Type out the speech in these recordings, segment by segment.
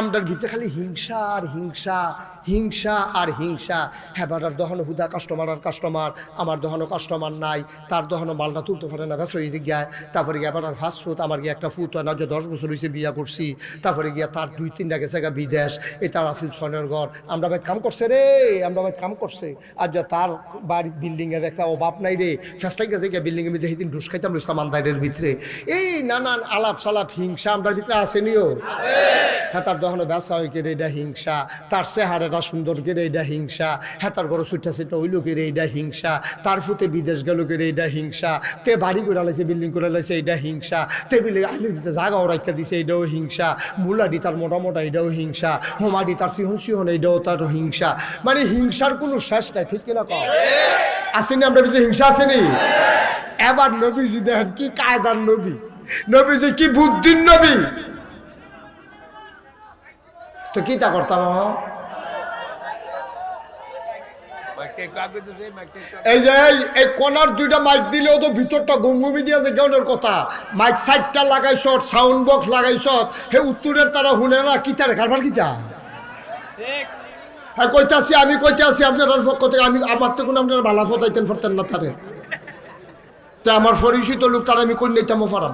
আমরার ভিতরে খালি হিংসা আর হিংসা হিংসা আর হিংসা। হেবার আর দহন হুদা কাস্টমার আর কাস্টমার আমার দহনও কাস্টমার নাই, তার দহনও মালটা তুলতে পারে না ব্যাস হয়ে গিয়া। তারপরে গিয়ে আবার ফার্স্ট ফুড আমার গিয়ে একটা ফুট হয় না, যে দশ বছর হয়েছে বিয়া করছি। তারপরে গিয়া তার দুই তিনটা গেছে গা বিদেশ এ তার আসিফ সনের ঘর। আমরা ভাই কাম করছে রে, আমরা ভাই কাম করছে। আর যে তার বাড়ি বিল্ডিংয়ের একটা অভাব নাই রে। ফেসলাই গেছে গিয়া বিল্ডিংয়ের মধ্যে সেদিন ঢুস খাইতাম রুস্তাম আন্দারের ভিতরে। এই নানান আলাপ সালাপ, হিংসা আমরার ভিতরে আসেনিও হ্যাঁ তার দহনে ব্যবসা হয় কেড়ে এটা হিংসা। তার চেহারাটা সুন্দর কেড়ে এটা হিংসা। হ্যাঁ তার ঘরে ছুটা সেটা হইল কেড়ে এটা হিংসা। তার ফুতে বিদেশ গেল কেড়ে এটা হিংসা। তে বাড়ি করে লাইছে, বিল্ডিং করে লাইছে, এটা হিংসা। টেবিলে আইলের ভিতরে জাগা ওরাইকা দিছে, এটাও হিংসা। মুলাডি তার মোটা মোটা এটাও হিংসা। হোমাডি তার সিহন সিহন, এটাও তার হিংসা। মানে হিংসার কোনো শেষ নাই, ঠিক কিনা কম আসেনি আমরা ভিতরে, হিংসা আসেনি? এবার নবীজি দেখেন কি কায়দার নবী। নবীজি কি বুদ্ধির নবী। তো কি তা করতাম? এই যে এই- কোনার দুইটা মাইক দিলেও তো ভিতরটা ঘুমঘুমি দিয়েছে কেউনের কথা? মাইক সাইডটা লাগাইছ সাউন্ড বক্স লাগাইছ, হে উত্তরের তারা শুনে না কিতারে কারবার কিতা হ্যাঁ কইতাছি, আমি কইতাছি আপনার পক্ষ থেকে, আমি আমার কোনো আপনার ভালা ফতাইতেন পারতেন না তারে। তা আমার পরিচিত লোক তারা আমি কই নিতামও পারাম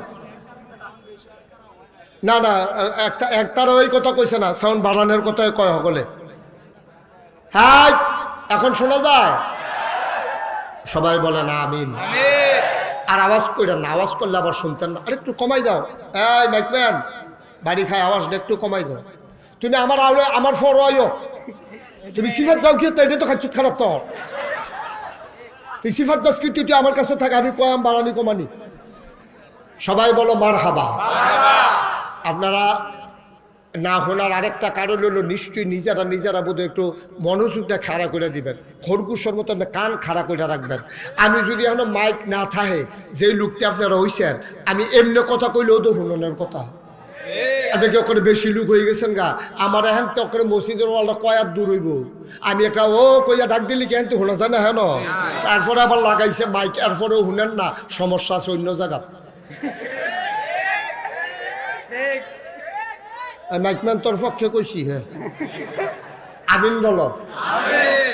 না না, একটা একটার ওই কথা কইছে না, সাউন্ড বাড়ানোর কথা কয় সকলে। হ্যাঁ এখন শোনা যায়? সবাই বলে না, আমিন। আর আওয়াজ কইরা না, আওয়াজ করলে আবার শুনতেন না। আরে একটু কমাই যাও এই মাইকম্যান বাড়ি খায় আওয়াজটা একটু কমাই যাও তুমি আমার আলো, আমার ফর আয়ো তুমি সিফাত যাও কি এটা তো খাচ্ছি খারাপ তো। তুই সিফাত যাস কি, তুই আমার কাছে থাক, আমি কয়াম বাড়ানি কমানি সবাই বলো মার হাবা আপনারা না শোনার আরেকটা কারণ হলো নিশ্চয়ই নিজেরা নিজেরা বোধ একটু মনোযোগটা খাড়া করে দিবেন। খরগুসের মতো কান খাড়া করে রাখবেন। আমি যদি এখন মাইক না থাকে যে লোকটা আপনারা হইছেন, আমি এমনি কথা কইলেও তো শুননের কথা। আপনি কেউ করে বেশি লোক হয়ে গেছেন গা? আমার এখন তো করে মসজিদের ওয়ালটা কয়ার দূর হইব? আমি একটা ও কইয়া ডাক দিলি কেন তো শোনা যায় না হেন? তারপরে আবার লাগাইছে মাইক এরপরেও শুনেন না, সমস্যা আছে অন্য জায়গা মাইকম্যান তোর পক্ষে কইছি হ্যাঁ আমিন বলো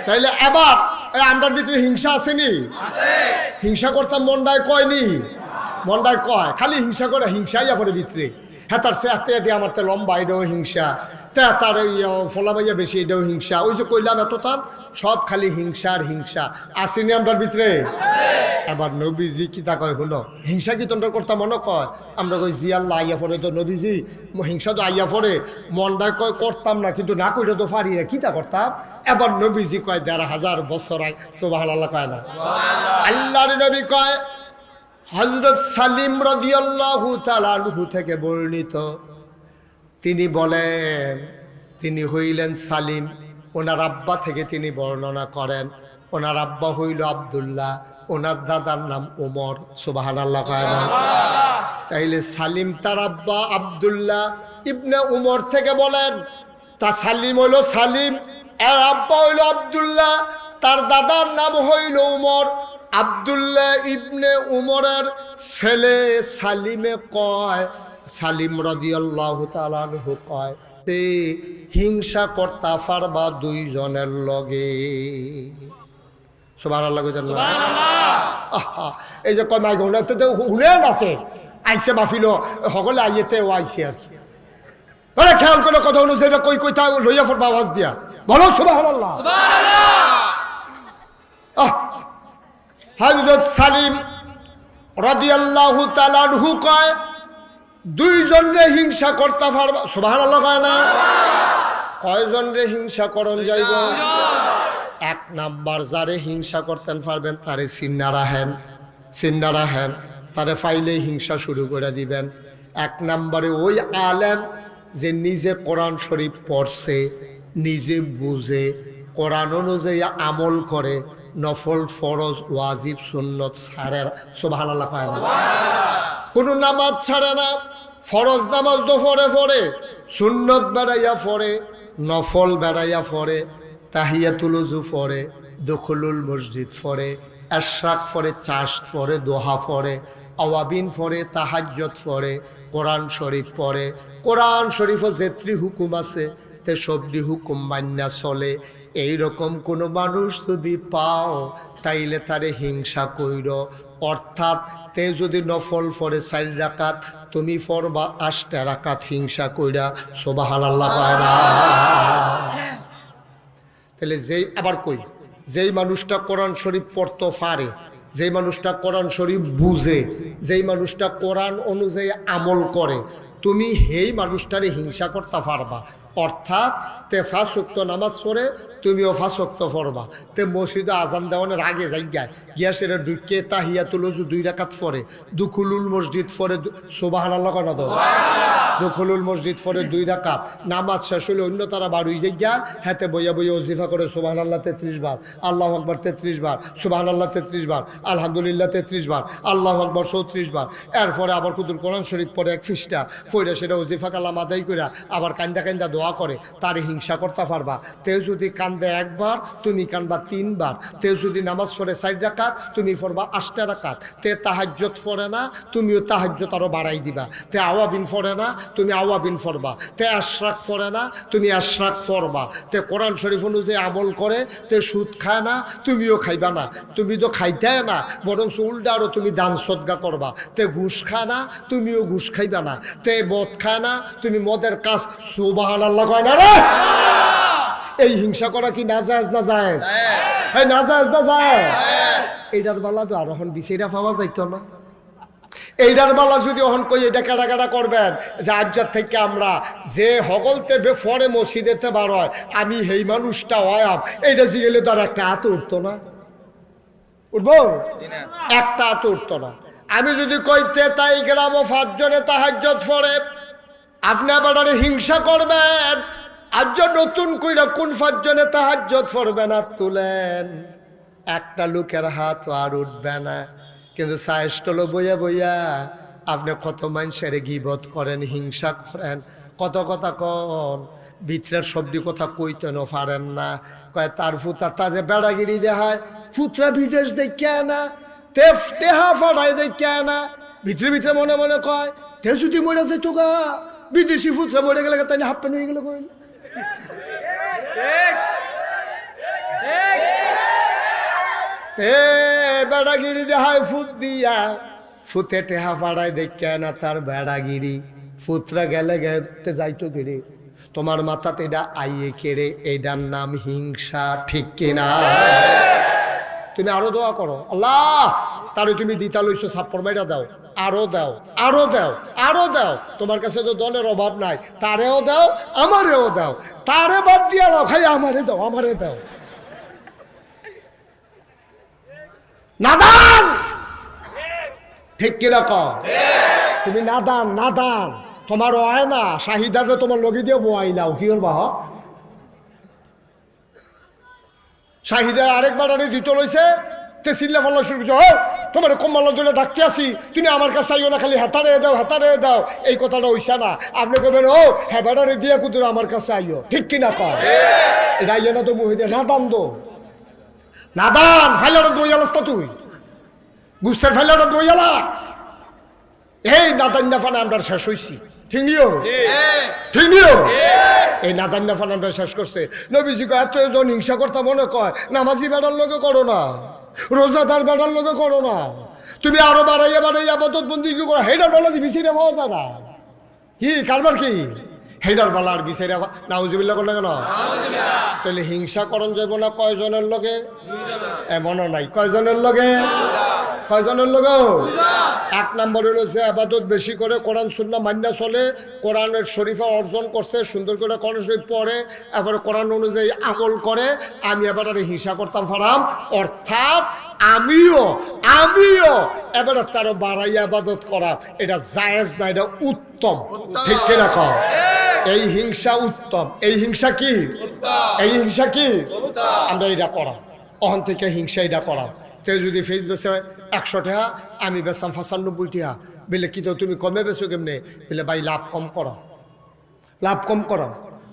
তাইলে এবার এই আমরার ভিতরে হিংসা আসেনি হিংসা করতাম মন্ডায় কয়নি মন্ডায় কয়। খালি হিংসা করে হিংসাই আপনার ভিতরে হ্যাঁ তার সে হাতে আমার তো লম্বা এটাও হিংসা। তা তার এই ফলাবাইয়া বেশি এটাও হিংসা। ওই যে কইলাম এত তার সব খালি হিংসা আর হিংসা। আসেনি আমরার ভিতরে? এবার নবীজি কি তা কয় শুনো হিংসা কি তোমরা করতাম মনে কয়? আমরা কই জি আল্লাহ আইয়া পড়ে তো নবীজি। হিংসা তো আইয়া পড়ে। মনটা কয় করতাম না কিন্তু না কইলে তো পারি না। কি তা করতাম? এবার নবীজি কয় দেড় হাজার বছর আগে সোবাহ আল্লাহ কয় না? আল্লাহর নবী কয় হজরত সালিম রদিয়াল্লাহু তালানহু থেকে বর্ণিত। তিনি বলেন তিনি হইলেন সালিম। ওনার আব্বা থেকে তিনি বর্ণনা করেন। ওনার আব্বা হইল আবদুল্লাহ ওনার দাদার নাম ওমর সুবাহান আল্লাহ না? তাইলে সালিম তার আব্বা আবদুল্লাহ ইবনে উমর থেকে বলেন তা সালিম হইল সালিম আর আব্বা হইল আবদুল্লাহ তার দাদার নাম হইল উমর। আবদুল্লাহ ইবনে উমরের ছেলে সালিমে কয় সালিম রদিয়াল্লাহ তালানহু কয় তে হিংসা কর্তা ফারবা দুইজনের লগে। সবার আল্লাহ? আহা, এই যে কয় মাই হুনাতে তো হুনেন আছে। আইসে মাফিল সকলে আইয়েতে ও আইসে আর কি। খেয়াল করে কথা হলো যেটা কই কইতা লইয়া ফোর আওয়াজ দিয়া। বলো সুবাহ আল্লাহ আহ হজরত সালিম রাদিয়াল্লাহু তাআলাহু কয় দুইজন রে হিংসা করতে পারবা সুবহানাল্লাহ কয় না? কয়জন রে হিংসা করন যাইব? এক নাম্বার যারে হিংসা করতেন পারবেন তারে সিন্না রাহেন সিন্না রাহেন তারে ফাইলেই হিংসা শুরু করে দিবেন। এক নাম্বারে ওই আলেম যে নিজে কোরআন শরীফ পড়ছে, নিজে বুঝে, কোরআন অনুযায়ী আমল করে নফল, ফরজ, ওয়াজিব, সুন্নত ছাড়ে সোভানাল্লাহ কয় না। কোনো নামাজ ছাড়ে না, ফরজ নামাজ তো ফরে ফরে সুন্নত বেড়াইয়া ফরে নফল বেড়াইয়া ফরে তাহিয়াতুল উজু ফরে দখলুল মসজিদ ফরে এশরাক ফরে চাষ ফরে দোহা ফরে আওয়াবিন ফরে তাহাজ্জত ফরে কোরআন শরীফ পড়ে। কোরআন শরীফও যেত্রি হুকুম আছে তে সবদি হুকুম মান্যা চলে। এইরকম কোনো মানুষ যদি পাও, তাইলে তারে হিংসা কইর। অর্থাৎ তে যদি নফল ফরে চার রাকাত, তুমি ফর বা আষ্টা রাকাত হিংসা কইরা। সোবাহান আল্লাহ তাহলে যেই, আবার কই, যেই মানুষটা কোরআন শরীফ পড়তে পারে, যেই মানুষটা কোরআন শরীফ বুঝে, যেই মানুষটা কোরআন অনুযায়ী আমল করে, তুমি সেই মানুষটারে হিংসা করতে পারবা। অর্থাৎ, তে ফাঁসক্ত নামাজ পড়ে, তুমিও ফাঁসক্ত পড়বা। তে মসজিদে আজান দেওয়ানের আগে যাই গায় সেটা ঢুকে তাহিয়া তুলজু দুই রাকাত পরে দুখুলুল মসজিদ পরে সোবাহান আল্লাহ তো? দখলুল মসজিদ পরে দুই রাকাত। নামাজ শেষ হলে অন্য তারা বারুই জায়গা হাতে বইয়া বইয়া ওজিফা করে সুবাহ আল্লাহ তেত্রিশ বার। আল্লাহ আকবর তেত্রিশ বার। সুবাহ আল্লাহ তেত্রিশ বার। আলহামদুলিল্লাহ তেত্রিশ বার। আল্লাহ আকবর চৌত্রিশ বার। এরপরে আবার কুতুল কোরআন শরীফ পরে এক ফিসটা। ফইরা সেটা ওজিফা কালাম আদায় কইরা আবার কান্দা কান্দা দোয়া করে, তার হিংসা করতে পারবা। তেও যদি কান্দে একবার, তুমি কানবা তিনবার। তেও যদি নামাজ পড়ে চার রাকাত, তুমি পড়বা আটটা রাকাত। তে তাহাজ্জত পড়ে না, তুমিও তাহাজ্জত আরও বাড়াই দিবা। তে আওয়াবিন পড়ে না তুমি আওয়াবিন পড়বা তে আশরাক পড়ে না তুমি আশরাক পড়বা তে কোরআন শরীফ অনুযায়ী আমল করে তে সুদ খায় না তুমিও খাইবা না। তুমি তো খাইতে না বরং উল্টা আরও তুমি দান সদ্গা করবা। তে ঘুষ খায় না তুমিও ঘুষ খাইবা না। তে মদ খায় না তুমি মদের কাজ সুবাহান আল্লাহ কয় না রে! এই হিংসা করা কি না জায়েজ না জায়েজ এই না জায়েজ না জায়েজ এইটার বেলা তো আর এখন বিছেরা পাওয়া যাইতো না। এইটার বেলা যদি অহন কই এটা কাটা কাটা করবেন? যে আজ্জার থেকে আমরা যে হগলতে বেফরে মসজিদেতে বার হয়, আমি সেই মানুষটা হয়াম এইটা জিগেলে তো আর একটা হাত উঠতো না। উঠবো? একটা হাত উঠতো না। আমি যদি কইতে তাই গ্রাম পাঁচজনে তাহাজ্জত ফরে, আপনি আবার হিংসা করবেন আজ নতুন কইরা কোন পাঁচজনে তাহাজ্জত ফরবে না তুলেন। একটা লোকের হাত আর উঠবে না। কিন্তু সাহেস্টল বইয়া বইয়া আপনি কত মানুষের গিবত করেন, হিংসা করেন, কত কথা কন ভিতরের সবজি কথা কইতে ন পারেন না। কয়, তার ফুতা তা যে বেড়াগিরি দেখায়, ফুতরা বিদেশ দেখে না তেফ টেহা ফাড়াই দেখে না ভিতরে ভিতরে মনে মনে কয়, তে যদি মরে যায় তোগা বিদেশি ফুতরা মরে গেলে তাই হাফ প্যান্ট হয়ে গেল কইল বেড়াগিরি দেখায় ফুত দিয়া, ফুতে টেহা ফাড়ায় দেখে না তার বেড়াগিরি। ফুতরা গেলে গেতে যাইতো কেড়ে তোমার মাথাতে এটা আইয়ে কেড়ে এইটার নাম হিংসা, ঠিক কিনা তুমি আরও দোয়া করো। আল্লাহ, তারে তুমি দিতা লইছো, সাপ্পর মাইরা দাও। আরও দাও আরও দাও আরও দাও। তোমার কাছে তো দলের অভাব নাই। তারেও দাও, আমারেও দাও। তারে বাদ দিয়া দাও খাই আমারে দাও আমারে দাও। নাদান ঠিক কিনা ক তুমি নাদান নাদান তোমার হয় না শাহিদারে তোমার লগে দিয়ে বোয়াইলাও কি করবা শাহিদার আরেকবার আরে দিত লইছে, তে সিল্লা ভালো শুরু করছে, ও, তোমার কম্মাল ধরে ডাকতে আসি। তুমি আমার কাছে আইও না, খালি হাতারে দাও হাতারে দাও। এই কথাটা হইসা না। আপনি কবেন ও হ্যাঁ দিয়া কুতুর আমার কাছে আইও। ঠিক কিনা কর এটা আইও না তো মুহি দিয়ে নাদান দো। নাদান ফাইলাটা দইয়ালাস তুই। গুস্তের ফাইলাটা দইয়ালা এই নাদান নাফান আমরা শেষ হইছি। ঠিক নিও? ঠিক নিও? এই নাদান নাফান আমরা শেষ করছে। নবীজি এত জন হিংসা করতে মনে কয়, নামাজি বেড়ার লোকে করো না, রোজাদার বেড়ার লোকে করো না। তুমি আরও বাড়াইয়া বাড়াইয়া বদত বন্দি কি করো? হেডার বেলা দিবি সেটা পাওয়া যায় না। কি, কারবার কি? হেডার বালার বিচারা নাউজুবিল্লা করলে কেন? তাহলে হিংসা করণ যাব না কয়জনের লগে? এমনও নাই। কয়জনের লগে? কয়জনের লগে? এক নম্বর হলো যে আবাদত বেশি করে কোরআন সুন্না মান্যা চলে কোরআনের শরীফা অর্জন করছে সুন্দর করে কোরআন শরীফ পড়ে এরপরে কোরআন অনুযায়ী আমল করে আমি এবার আর হিংসা করতাম ফারাম। অর্থাৎ আমিও আমিও এবারে তারও বাড়াই আবাদত করা এটা জায়েজ না এটা উত্তম। ঠিক কিনা কও? এই হিংসা উত্তম। এই হিংসা কি? এই হিংসা কি? আমরা এটা করা অহন থেকে হিংসা এটা করা তে যদি ফেস বেসে একশো টাকা আমি বেসাম পঁচানব্বই টাকা বলে কি তো তুমি কমে বেছো কেমনে? বলে ভাই লাভ কম করা লাভ কম করা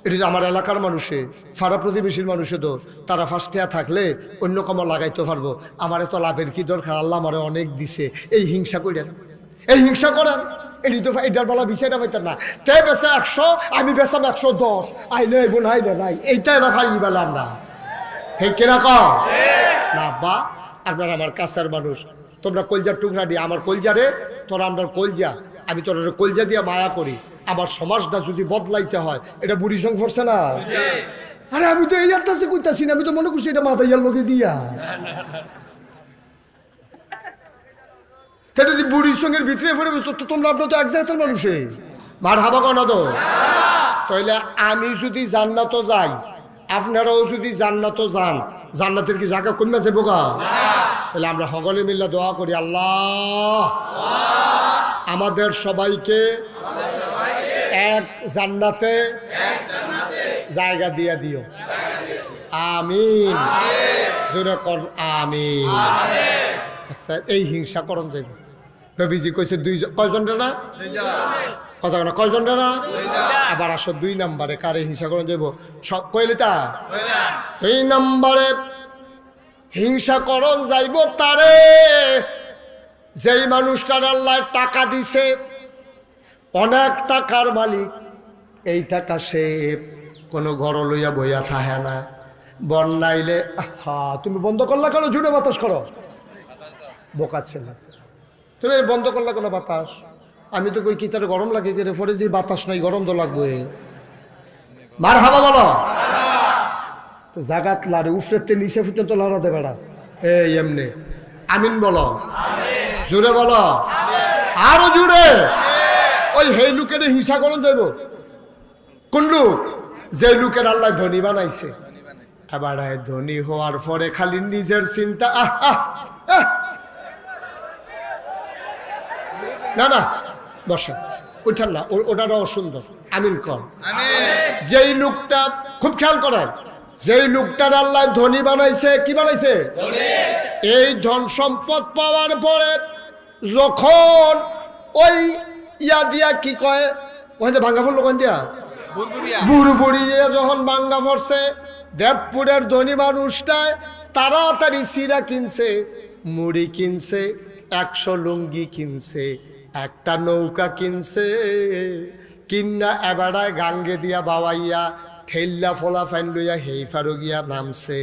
এটা আমার এলাকার মানুষে ফাড়া প্রতিবেশীর মানুষে তো। তারা ফার্স্ট টাকা থাকলে অন্য কমা লাগাইতে পারব। আমার এত লাভের কি দরকার? আল্লাহ আমারে অনেক দিছে। এই হিংসা করে এই হিংসা করেন এটি তো এটার বেলা বিচারটা পাইতেন না। তে বেছে একশো আমি বেচাম একশো দশ। আইলে আইব না আইলে নাই। এইটাই রাখা ই বেলা আমরা। ঠিক কিনা কম না বা আপনার আমার কাছের মানুষ। তোমরা কলজার টুকরা দিয়ে আমার কলজারে তোরা আমরা কলজা। আমি তোর কলজা দিয়ে মায়া করি। আমার সমাজটা যদি বদলাইতে হয় এটা বুড়ি সং পড়ছে না আরে আমি তো এই আত্মাসে কইতাছি না আমি তো মনে করছি এটা মাথা ইয়ার লোকে দিয়া। সেটা যদি বুড়ির সঙ্গে ভিতরে পড়ে তো তোমরা আপনার তো এক জায়গার মানুষে। মার হাবা কনা তো? তাইলে আমি যদি জান্নাত যাই, আপনারাও যদি জান্নাত যান, জান্নাতের কি জায়গা কমে যাব গা তাহলে আমরা সকলে মিলে দোয়া করি, আল্লাহ। আমাদের সবাইকে এক জান্নাতে জায়গা দিয়ে দিও। আমিন। জোরে কর, আমিন। আচ্ছা এই হিংসা করণ যাইব রবিজি কইছে দুই কয়জন না? কথা না কয়জন না? আবার আসো দুই নাম্বারে কারে হিংসা করণ যাইব? সব কইলে তা? এই নাম্বারে হিংসা করণ যাইব তারে। যেই মানুষটার আল্লাহ টাকা দিছে অনেক টাকার মালিক এই টাকা সে কোনো ঘর লইয়া বইয়া থাহে না। বন্যাইলে হা তুমি বন্ধ করলা কেন? জুড়ে বাতাস করো। বোকা ছেলে তুমি বন্ধ করলা কেন বাতাস? আমি তো কই কি তার গরম লাগে কেটে পরে যে বাতাস নাই গরম তো লাগবে। মার হাবা বলো। তো জাগাত লারে উফরেতে নিচে পর্যন্ত লড়াতে বেড়া এই এমনি। আমিন বলো। জুড়ে বলো। আরও জুড়ে ওই হেই লোকের হিংসা করুন যাইব কোন লোক? যে লোকের আল্লাহ ধনী বানাইছে। এবার ধনী হওয়ার পরে খালি নিজের চিন্তা। আহ, আহ। না না বসেন ওইটার না ও- ওটারও সুন্দর। আমিন কর যেই লোকটা খুব খেয়াল করেন যেই লোকটার আল্লাহ ধনী বানাইছে কি বানাইছে? এই ধন সম্পদ পাওয়ার পরে যখন ওই ইয়া দিয়া কি কয়? ওখান যে ভাঙ্গা ফুল দিয়া? বুড়বুড়িয়ে। যখন ভাঙ্গা পড়ছে দেবপুরের ধনী মানুষটায় তাড়াতাড়ি সিরা কিনছে মুড়ি কিনছে একশো লুঙ্গি কিনছে। একটা নৌকা কিনছে। কিন্না এবারায় গাঙ্গে দিয়া বাবাইয়া ঠেল্লা ফোলা ফ্যান লইয়া হেই ফারুগিয়া নামছে।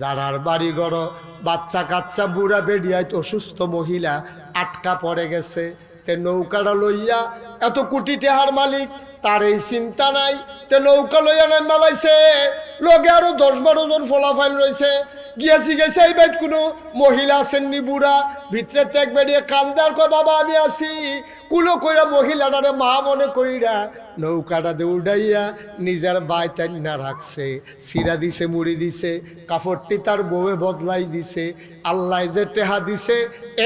যারার বাড়ি ঘর, বাচ্চা কাচ্চা, বুড়া বেডিয়ায় অসুস্থ মহিলা, আটকা পড়ে গেছে। তে নৌকাটা লইয়া, এত কোটি টেহার মালিক তার এই চিন্তা নাই, তে নৌকা লইয়া নাম মালাইছে লগে আরও দশ বারো জন ফলাফাইন রয়েছে গিয়াছি গেছে এই বাইত কোনো মহিলা আসেননি বুড়া ভিতরে ত্যাগ বেরিয়ে কান্দার কয়, বাবা, আমি আছি। কুলো কইরা মহিলাটারে মা মনে কইরা নৌকাটা দিয়ে উড়াইয়া নিজের বাই না রাখছে সিরা দিছে, মুড়ি দিছে, কাপড়টি তার বউয়ে বদলাই দিছে আল্লাহ যে টেহা দিছে,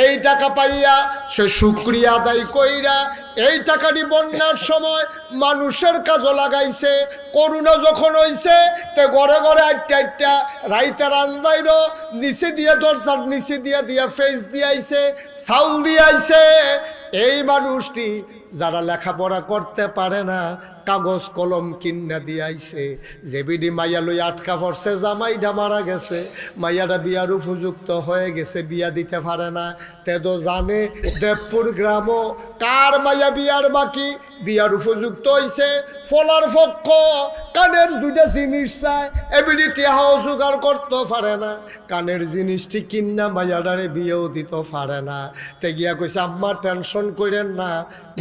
এই টাকা পাইয়া সে শুক্রিয়া আদায় কইরা, এই টাকাটি বন্যার সময় মানুষের কাজও লাগাইছে, করুণা যখন হইছে, তে ঘরে ঘরে আটটা আটটা রাইতার আন্দাইর নিচে দিয়ে দরজার নিচে দিয়ে দিয়া ফেস দিয়াইছে চাউল দিয়াইছে এই মানুষটি যারা লেখাপড়া করতে পারে না কাগজ কলম কিন্না দিয়াইছে যে বিডি মাইয়া লই আটকা পড়ছে জামাইটা মারা গেছে। মাইয়াটা বিয়ার উপযুক্ত হয়ে গেছে, বিয়া দিতে পারে না। তেদো জানে দেবপুর গ্রাম কার মাইয়া বিয়ার বাকি? বিয়ার উপযুক্ত হইছে ফলার পক্ষ। কানের দুইটা জিনিস চায় এবিডি টেহাও জোগাড় করতে পারে না। কানের জিনিসটি কিন্না মাইয়াডারে বিয়েও দিতে পারে না। তে গিয়া কইছে, আম্মা টেনশন করেন না।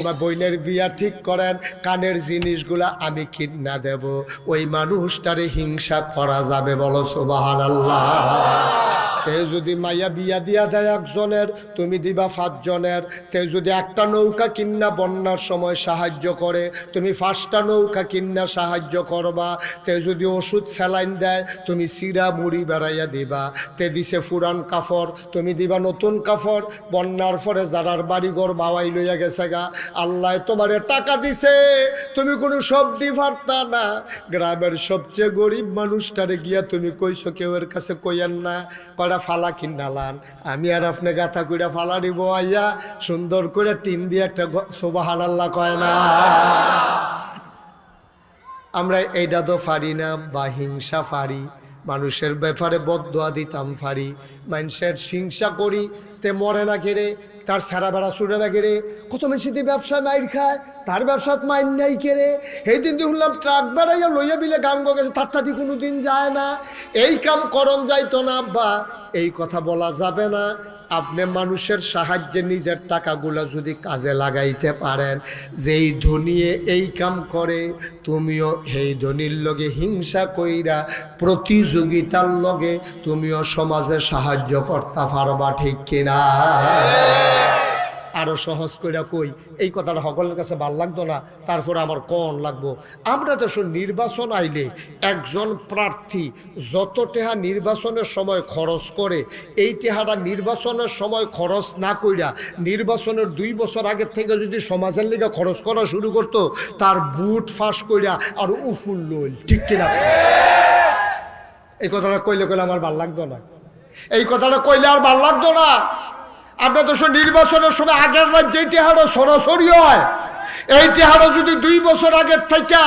বা বইনের বিয়া ঠিক করেন, কানের জিনিসগুলা আমি কিনা দেব। ওই মানুষটারে হিংসা করা যাবে বলো সোবাহান আল্লাহ তে যদি মাইয়া বিয়া দিয়া দেয় একজনের, তুমি দিবা পাঁচজনের। যদি একটা নৌকা বন্যার সময় সাহায্য করে, তুমি পাঁচটা নৌকা সাহায্য করবা। তে যদি ওষুধ স্যালাইন দেয়, তুমি সিরা মুড়ি বেড়াইয়া দিবা। তে দিছে ফুরান কাফর, তুমি দিবা নতুন কাফর। বন্যার পরে যারার বাড়িঘর বাওয়াই লইয়া গেছে গা, আল্লাহ তোমারে টাকা দিছে। তুমি কোনো সবজি ফারতা না। গ্রামের সবচেয়ে গরিব মানুষটারে গিয়া তুমি কইছো কেউ এর কাছে কইয়েন না। কটা ফালা কিনালান আমি আর আপনি গাথা কইরা ফালা দিব আইয়া সুন্দর করে টিন দিয়ে একটা শোভা হারাল্লা কয় না। আমরা এইটা তো ফারি না, বা হিংসা পারি মানুষের ব্যাপারে বদোয়া দিতাম ফারি মানুষের হিংসা করি, তে মরে না কেড়ে তার সারা বেড়া ছুটে না কেড়ে কত মেসিদি ব্যবসায় মাইর খায়, তার ব্যবসাত মাইন নাই কেড়ে এই দিন দিয়ে শুনলাম ট্রাক বেড়াইয়া লইয়া বিলে গাঙ্গ গেছে, তার তাটি কোনো দিন যায় না। এই কাম করম যাইতো না বা এই কথা বলা যাবে না। আপনি মানুষের সাহায্যে নিজের টাকাগুলো যদি কাজে লাগাইতে পারেন, যেই ধনিয়ে এই কাম করে, তুমিও সেই ধনির লগে হিংসা কইরা প্রতিযোগিতার লগে তুমিও সমাজে সাহায্য করতে পারবা ঠিক কিনা? আরও সহজ কইরা কই, এই কথাটা সকলের কাছে ভালো লাগতো না, তারপরে আমার কন লাগবো। আমরা তো নির্বাচন আইলে একজন প্রার্থী যত টেহা নির্বাচনের সময় খরচ করে, এই টেহাটা নির্বাচনের সময় খরচ না কইরা নির্বাচনের দুই বছর আগের থেকে যদি সমাজের লিগে খরচ করা শুরু করতো, তার বুট ফাঁস কইরা আর উফুল লইল ঠিক কিনা? এই কথাটা কইলে কইলে আমার ভালো লাগতো না। এই কথাটা কইলে আর ভালো লাগতো না। আপনার তো নির্বাচনের সময় আগের রাজ্যে যেটি হারো সরাসরি হয়। এই টেহারো যদি দুই বছর আগের থেকে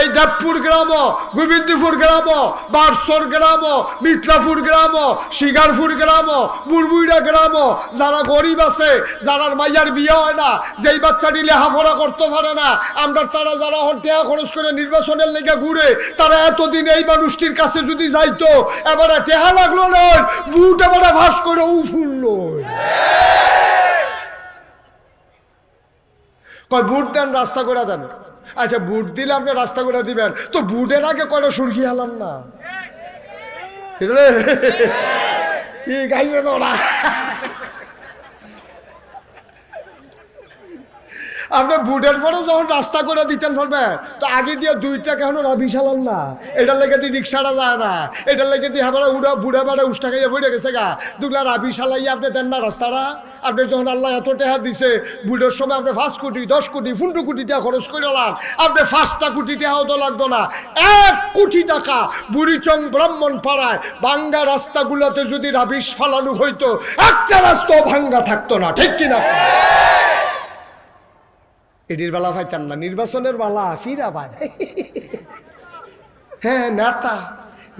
এই দেবপুর গ্রাম গোবিন্দপুর গ্রাম বারসর গ্রাম মিত্রাপুর গ্রাম শিগারপুর গ্রাম বুড়বুইরা গ্রাম যারা গরিব আছে যারা মাইয়ার বিয়ে হয় না, যেই বাচ্চাটি লেখাপড়া করতে পারে না, আমরা তারা যারা টেহা খরচ করে নির্বাচনের লেগে ঘুরে, তারা এতদিন এই মানুষটির কাছে যদি যাইতো, এবারে টেহা লাগল নয় বুট এবারে ভাস করে উফুল নয় কয় বুট দেন রাস্তা করে দেন। আচ্ছা বুট দিলে আপনি রাস্তা করে দিবেন। তো বুটের আগে কয়টা সুরকি হালান না? বুঝলে? ই গাইছে তো না আপনি বুটের পরে যখন রাস্তা করে দিতেন পারবেন তো আগে দিয়ে দুইটা কেন চালান না এটার লেগে দিয়ে রিক্সাটা যায় না। এটার লেগে দিয়ে হাবারা উড়া, বুড়া বেড়া উষ্টা খাইয়া ফুটে গেছে গা। দুগুলা রাবি চালাইয়া আপনি দেন না রাস্তাটা। আপনি যখন আল্লাহ এত টেহা দিছে বুটের সময় আপনি পাঁচ কোটি, দশ কোটি, পনেরো কোটি টাকা খরচ করে লান আপনি পাঁচটা কোটি টাকাও তো লাগতো না। এক কোটি টাকা বুড়িচং ব্রাহ্মণ পাড়ায় ভাঙ্গা রাস্তাগুলোতে যদি রাবিশ ফালানো হইতো, একটা রাস্তাও ভাঙ্গা থাকতো না। ঠিক কিনা? এটির বেলা পাইতাম না নির্বাচনের বেলা ফিরা পায় হ্যাঁ নেতা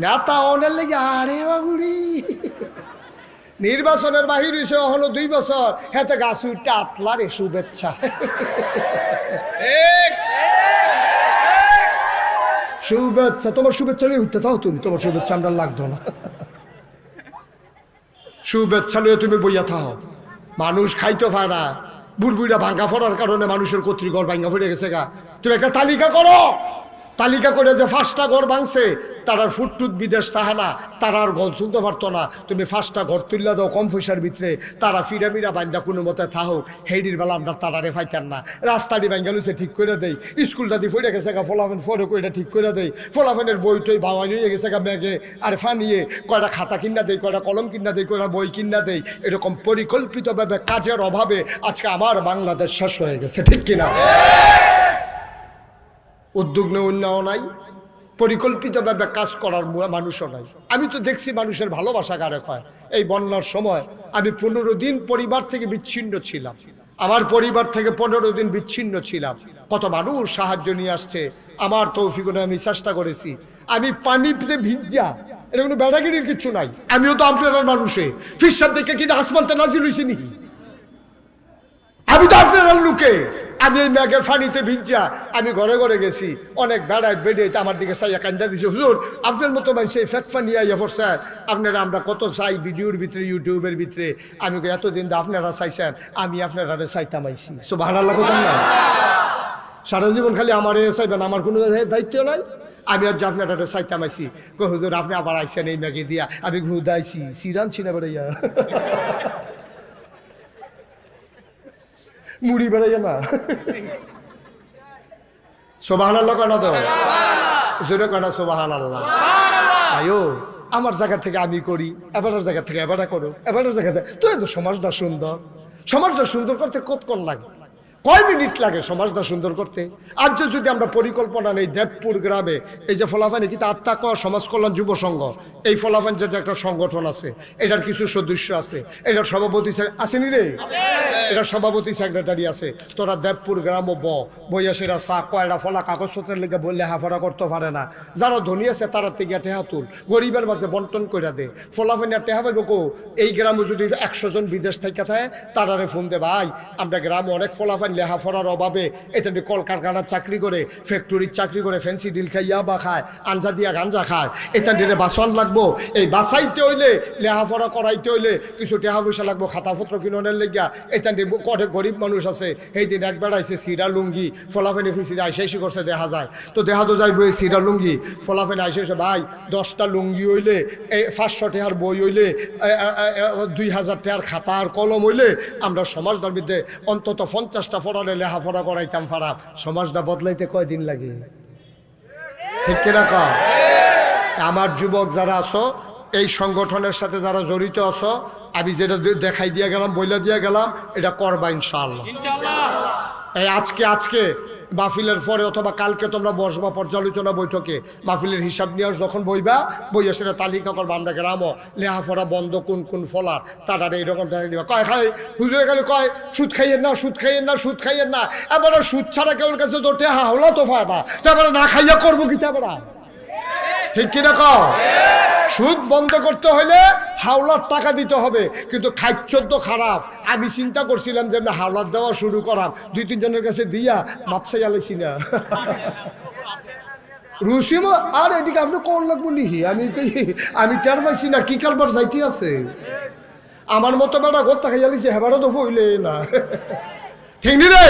নেতা অনের লেগে আরে বাবুড়ি নির্বাচনের বাহির হয়েছে হলো দুই বছর। হেতে গাছ উঠতে আতলারে শুভেচ্ছা। শুভেচ্ছা তোমার শুভেচ্ছা নিয়ে উঠতে তাও তুমি? তোমার শুভেচ্ছা আমরা লাগতো না। শুভেচ্ছা নিয়ে তুমি বইয়া থাও। মানুষ খাইতে না। বুড়বুড়া ভাঙ্গা ফোড়ার কারণে মানুষের কর্তৃকর ভাঙ্গা ফুটে গেছে গা। তুমি একটা তালিকা করো। তালিকা করে যে ফার্স্টটা ঘর ভাঙছে, তারার ফুটটুট বিদেশ তাহে না, তারা আর ঘর তুলতে পারতো না। তুমি ফার্স্টটা ঘর তুললে দাও কম পয়সার ভিতরে, তারা ফিরা মিরা বান্ধা কোনো মতে থাহো হেডির বেলা আমরা তারা রে ফাইতেন না। রাস্তাটি ভাঙ্গা লুছে ঠিক করে দেই। স্কুলটা দিয়ে ফুটে গেছে গা ফলাফেন ফটো করে ঠিক করে দেই। ফলাফেনের বই টই ভাওয়া নিয়ে গেছে গা, ব্যাগে আর ফানিয়ে। কয়টা খাতা কিনা দেই, কয়টা কলম কিনা দেই, কয়টা বই কিনা দেই, এরকম পরিকল্পিতভাবে কাজের অভাবে আজকে আমার বাংলাদেশ শেষ হয়ে গেছে, ঠিক কিনা? উদ্যোগ নেওয়াও নাই পরিকল্পিতভাবে কাজ করার মানুষও নাই। আমি তো দেখছি মানুষের ভালোবাসা কারে হয়। এই বন্যার সময় আমি পনেরো দিন পরিবার থেকে বিচ্ছিন্ন ছিলাম। আমার পরিবার থেকে পনেরো দিন বিচ্ছিন্ন ছিলাম। কত মানুষ সাহায্য নিয়ে আসছে। আমার তৌফিগুনে আমি চেষ্টা করেছি। আমি পানিতে ভিজা। এটা কোনো বেড়াগিরির কিছু নাই। আমিও তো আপনার মানুষে। ফিরসাদ দেখে কিনা আসমানতে নাজিল হয়েছি নি আমি তো আপনার লোকে। আমি এই ম্যাগের ফানিতে ভিজা আমি ঘরে ঘরে গেছি। অনেক বেড়ায় বেড়ে আমার দিকে চাইয়া কান্দা দিছে। হুজুর, আপনার মতো মানুষ এই ফ্যাট ফানি আইয়া স্যার আপনারা আমরা কত চাই ভিডিওর ভিতরে, ইউটিউবের ভিতরে। আমি এতদিন আপনারা চাইছেন, আমি আপনারা চাইতাম আইছি। সো ভাড়া লাগতাম না? সারা জীবন খালি আমার এ চাইবেন, আমার কোনো দায়িত্ব নাই। আমি আর আপনারা চাইতাম আইছি। হুজুর, আপনি আবার আইছেন এই ম্যাগে দিয়া। আমি ঘুদাইছি সিরান ছিনা বেড়াইয়া। মুড়ি বেড়াইয়া না। সোবাহান আল্লাহ কেন তো? জোরে কেন সোবাহান আল্লাহ আয়ো, আমার জায়গা থেকে আমি করি, এবারের জায়গা থেকে এবারটা করো, এবারের জায়গা থেকে তো সমাজটা সুন্দর। সমাজটা সুন্দর করতে কত কোন লাগে? কয় মিনিট লাগে সমাজটা সুন্দর করতে? আজ যদি আমরা পরিকল্পনা নেই দেবপুর গ্রামে, এই যে ফলাফানি, কিন্তু আত্মা ক সমাজ কল্যাণ যুব সংঘ, এই ফলাফান যে একটা সংগঠন আছে, এটার কিছু সদস্য আছে, এটার সভাপতি আসেনি রে? এটার সভাপতি সেক্রেটারি আছে। তোরা দেবপুর গ্রাম ব, বইয়াসেরা চা কয়টা ফলা, কাগজপত্রের লেগে বললে হাফারা করতে পারে না। যারা ধনী আছে, তারা থেকে টেহা তুল। গরিবের মাঝে বন্টন করে দে। ফলাফানি টেহা পাইব এই গ্রামে যদি একশো জন বিদেশ থেকে থাকে, তারারে ফোন দে ভাই। আমরা গ্রামে অনেক ফলাফান লেহাফড়ার অভাবে এটা নিয়ে কলকারখানার চাকরি করে ফ্যাক্টরির চাকরি করে ফ্যান্সি ডিল খাই ইয়াবা খায় আঞ্জা দিয়া গাঞ্জা খায়। এটা নিয়ে বাসন লাগবো। এই বাসাইতে হইলে লেহাফড়া করাইতে হইলে কিছু টেহা পয়সা লাগবো, খাতাপত্র কিননের লেগিয়া। এটা নিয়ে কটে গরিব মানুষ আছে এই দিন এক বেড়াইছে সিরা লুঙ্গি ফলাফেনে ফিসি আইসাইসি করছে, দেখা যায়। তো দেখা তো যাইব এই সিরা লুঙ্গি ফলাফেনে আইসাইছে ভাই, দশটা লুঙ্গি হইলে এই পাঁচশো টেহার বই হইলে দুই হাজার টেহার খাতা আর কলম হইলে আমরা সমাজটার মধ্যে অন্তত পঞ্চাশটা ফরালে লেখাপড়া করাইতাম ফারাপ সমাজটা বদলাইতে কয়দিন লাগে? ঠিক কিনা ক আমার যুবক যারা আছো, এই সংগঠনের সাথে যারা জড়িত আছো, আমি যেটা দেখাই দিয়ে গেলাম, বইলা দিয়ে গেলাম, এটা করবা ইনশাআল্লাহ। এই আজকে আজকে, মাহফিলের পরে অথবা কালকে তোমরা বসবা পর্যালোচনা বৈঠকে। মাহফিলের হিসাব নিয়ে যখন বইবা বইয়া সেটা তালিকা করবা আমরা গ্রামও লেহাফড়া বন্ধ, কোন কোন ফলার তারা এইরকম টাকা দিবা। কয় খাই হুজুরে খালি কয়, সুদ খাইয়েন না, সুদ খাইয়েন না, সুদ খাইয়েন না। এবারে সুদ ছাড়া কেউ কাছে তো টেহা হলো তো ফায় না। তো এবারে না খাইয়া করব কি তারপরে ঠিক কিনা কও? সুদ বন্ধ করতে হলে হাওলার টাকা দিতে হবে, কিন্তু খাদ্য তো খারাপ। আমি চিন্তা করছিলাম যে না হাওলার দেওয়া শুরু করাম, দুই তিনজনের কাছে দিয়া মাপসাই আলাইছি না। রুসিম, আর এদিকে আপনি কোন লাগবো নিহি আমি আমি টের পাইছি না, কি কারবার যাইতে আছে? আমার মতো বেটা গোত্তা খাই আলিছি হেবারও তো ফইলে না। ঠিক নি রে?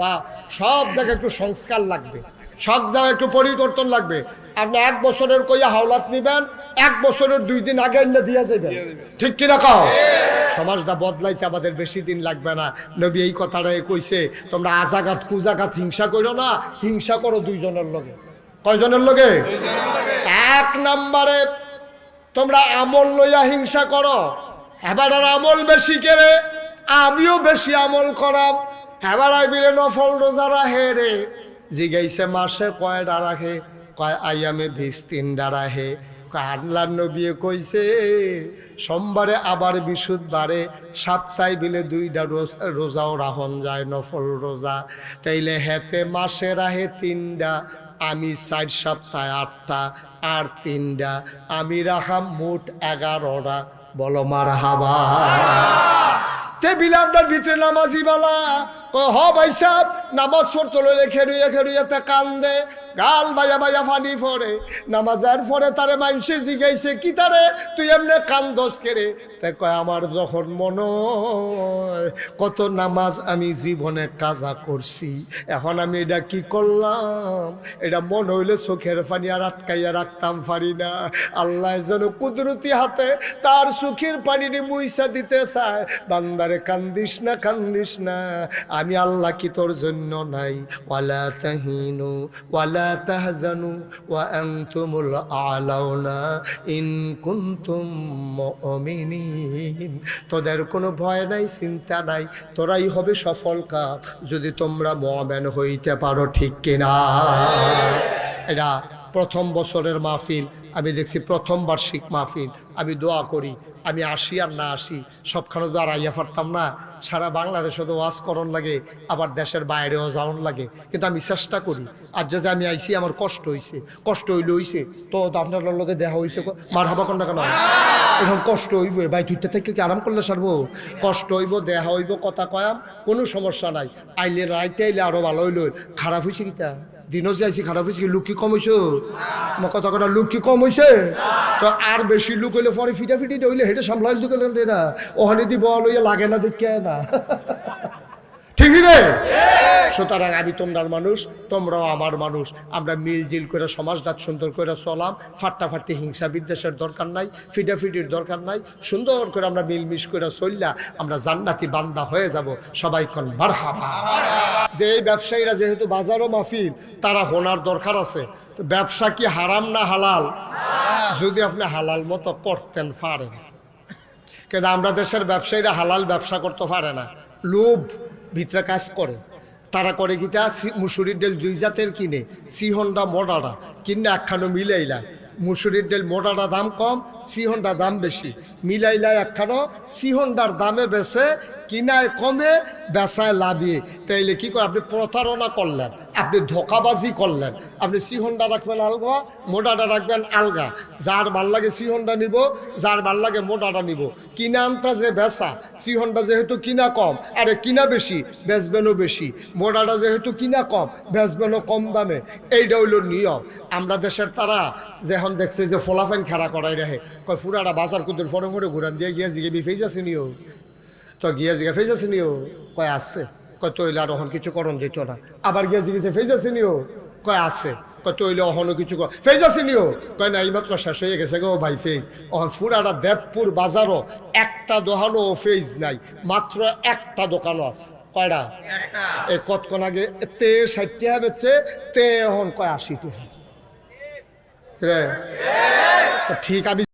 বা, সব জায়গায় একটু সংস্কার লাগবে। সব জায়গায় একটু পরিবর্তন লাগবে। আপনি এক বছরের কইয়া হাওলাত নিবেন এক বছরের দুই দিন আগে এনে দিয়ে যাবেন ঠিক কিনা কও? সমাজটা বদলাইতে আমাদের বেশি দিন লাগবে না। নবী এই কথাটাই কইছে তোমরা আজাগাত কুজাগাত হিংসা করো না হিংসা করো দুইজনের লগে। কয়জনের লগে? এক নম্বরে তোমরা আমল লইয়া হিংসা করো। এবার আর আমল বেশি কেড়ে আমিও বেশি আমল করাম। এবার আইবিরে নফল রোজা রাহে রে। জিগাইছে মাসে কয়টা রাখে কয় আইয়ামে ভিস তিনটা রাহে আল্লাহ নবী কইছে সোমবারে আবার বিশুদ্ধবারে সপ্তাহে বিলে দুইটা রোজ রোজাও রাহন যায়, নফল রোজা। তাইলে হেতে মাসে রাহে তিনটা, আমি চার সপ্তাহে আটটা, আর তিনটা। আমি রাখাম মোট এগারোটা। বলো মার হাবা টেবিল আপনার ভিতরে নামাজি বালা। হ ভাই সাহ নামাজ পড়তে লইলে খেরুইয়া খেরুইয়াতে কান্দে, গাল বাজা বাজা ফানি ফরে নামাজের পরে তারে মানসে জিগাইছে, কি তারে? তুই এমনি কান্দস কেরে তাই কয়, আমার যখন মনে কত নামাজ আমি জীবনে কাজা করছি। এখন আমি এটা কি করলাম? এটা মন হইলে চোখের পানি আর আটকাইয়া রাখতাম পারি না। আল্লাহ যেন কুদরতি হাতে তার সুখের পানিটি মুইসা দিতে চায়। বান্দারে কান্দিস না কান্দিস না। আমি আল্লাহ কি তোর জন্য নাই? ওয়ালা তাহিনু, ওয়ালা তাহজানু, ওয়া আনতুমুল আলাউনা ইন কুনতুম মুমিনিন। তোদের কোনো ভয় নাই, চিন্তা নাই, তোরাই হবে সফল কাপ যদি তোমরা মুমিন হইতে পারো, ঠিক কিনা? এটা প্রথম বছরের মাহফিল, আমি দেখছি প্রথম বার্ষিক মাহফিল, আমি দোয়া করি, আমি আসি আর না আসি, সবখানে তো আর আইয়া পারতাম না। সারা বাংলাদেশে তো ওয়াজ করণ লাগে, আবার দেশের বাইরেও যাওন লাগে, কিন্তু আমি চেষ্টা করি। আর যে আমি আইছি, আমার কষ্ট হইছে, কষ্ট হইলে হইছে, তো আপনার লগে দেখা হইছে মার হাবা কন্যা কেন? এখন কষ্ট হইব ভাই তুইটা থেকে কি আরাম করলে সারবো? কষ্ট হইব, দেহা হইব, কথা কয়াম, কোনো সমস্যা নাই। আইলে রাইতে আইলে আরও ভালো হইল, খারাপ হয়েছে কিতা? দিনও যে আইসি খারাপ হয়েছে লুক কি কম হয়েছে আমার কথা কটা, লুক কি কম হয়েছে তো আর বেশি লুক হইলে পরে ফিটা ফিটি হইলে হেঁটে সামলাইল লুক না ওখানে দিব বল হইয়া লাগে না দেখে না? ঠিক রে সুতরাং আমি তোমরার মানুষ তোমরাও আমার মানুষ। আমরা মিলজিল করে সমাজটা সুন্দর করে চলাম। ফাট্টাফাট্টি হিংসা বিদ্বেষের দরকার নাই ফিটাফিটির দরকার নাই। সুন্দর করে আমরা মিলমিশ করে চললা আমরা জান্নাতি বান্দা হয়ে যাব। সবাই কন বারহাবা যে এই ব্যবসায়ীরা যেহেতু বাজারও মাফিল তারা হোনার দরকার আছে। তো ব্যবসা কি হারাম না হালাল? যদি আপনি হালাল মতো করতেন পারেন। কিন্তু আমরা দেশের ব্যবসায়ীরা হালাল ব্যবসা করতে পারে না। লোভ। ভিতরে কাজ করে। তারা করে সি- মুসুরির ডেল দুই জাতের কিনে। সিহন্ডা মোডারা। কিনে একখানো মিলাইলা। মুসুরির ডেল মোডারা দাম কম সিহন্ডা দাম বেশি। মিলাইলা একখানো সিহন্ডার দামে বেছে কিনায় কমে, বেচায় লাভিয়ে তাইলে কি করে আপনি প্রতারণা করলেন। আপনি ধোকাবাজি করলেন। আপনি সিহন্ডা রাখবেন আলগা মোডাটা রাখবেন আলগা। যার ভালো লাগে সিহন্ডা নিব, যার ভালো লাগে মোডাটা নিব। কিনা আনতা যে বেচা সিহন্ডা যেহেতু কিনা কম, আরে কিনা বেশি, বেচবেনও বেশি। মোডাটা যেহেতু কিনা কম, বেচবেনও কম দামে। এইটা হইল নিয়ম। আমরা দেশের তারা যখন দেখছে যে ফলাফাইন খেলা করাই রাখে কয় ফুরাটা বাজার কুদুর ফরে ফরে ঘুরান দিয়ে গিয়ে জিগে বিফেজ আছে নিও তো গিয়া জিগে ফেজ আছে নিও কয় আসছে কয় তৈলে আর অহন কিছু করণ যেত না। আবার গিয়া জিগেছে ফেজ আছে নিও কয় আছে? কয় তৈলে অহনও কিছু কর ফেজ আছে নিও কয় না এইমাত্র শেষ হয়ে গেছে গো ভাই ফেজ অহন ফুরাটা দেবপুর বাজারও একটা দোকানও ফেজ নাই মাত্র একটা দোকানও আছে। কয়টা? এই কতক্ষণ আগে? তে ষাট টাকা বেচছে তে এখন কয় আশি টাকা ঠিক আমি